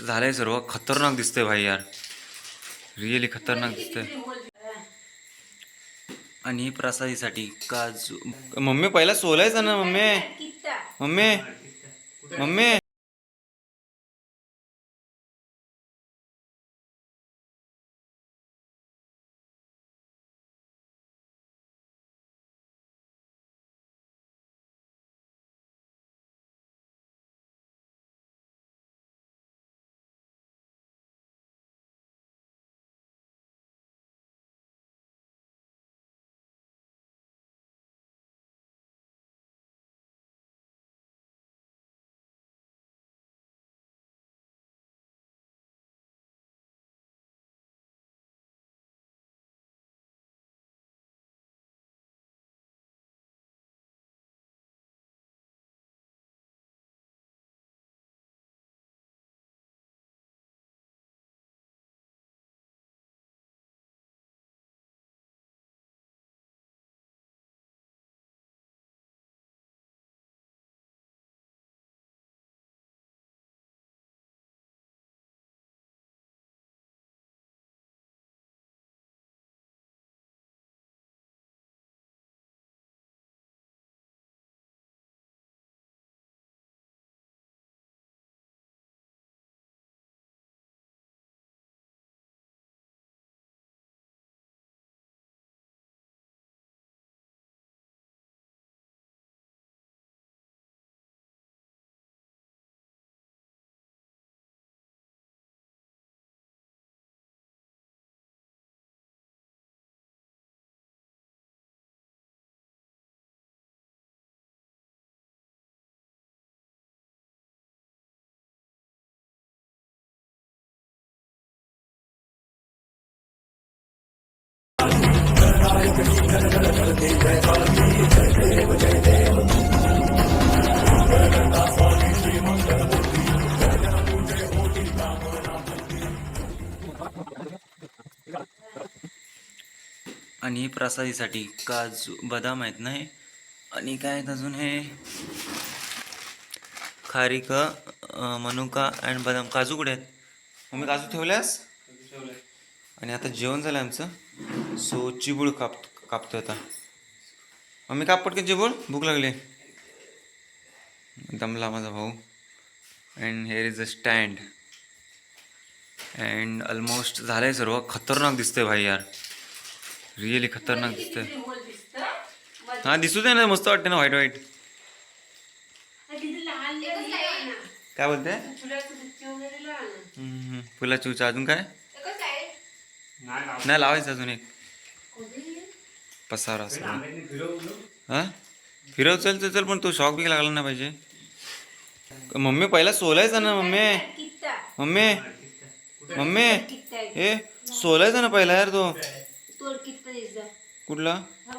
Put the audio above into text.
Almost झालंय सर्व. खतरनाक दिसतंय भाई यार. रिअली खतरनाक दिसतंय. आणि प्रसादीसाठी काजू. मम्मी पहिला सोलायचं ना मम्मी. मम्मी. मम्मी. आणि प्रसादीसाठी काजू बदाम आहेत नाही आणि काय आहेत अजून हे? खारीक मनुका अँड बदाम. काजू कुठे आहेत? मी काजू ठेवल्यास? आणि आता जेवण झालं आमचं. सो चिबूळ काप कापतोय आता. मम्मी काप पटकन चिबूळ? भूक लागली. दमला माझा भाऊ. And here is a stand and almost झालंय सर्व. खतरनाक दिसतंय भाई यार. रिअली खतरनाक दिसतंय. हा दिसू दे ना. मस्त वाटते ना व्हाईट व्हाईट काय बोलते फुलाची उचा अजून काय? नाही लावायचं अजून एक. पसारा असं. हा? फिरव चल चल चल पण तो शॉक बिक लागला ना पाहिजे. मम्मी पहिला सोलायचा ना मम्मी. मम्मी. मम्मी. ए सोलायचा ना पहिला यार तो. कुठला?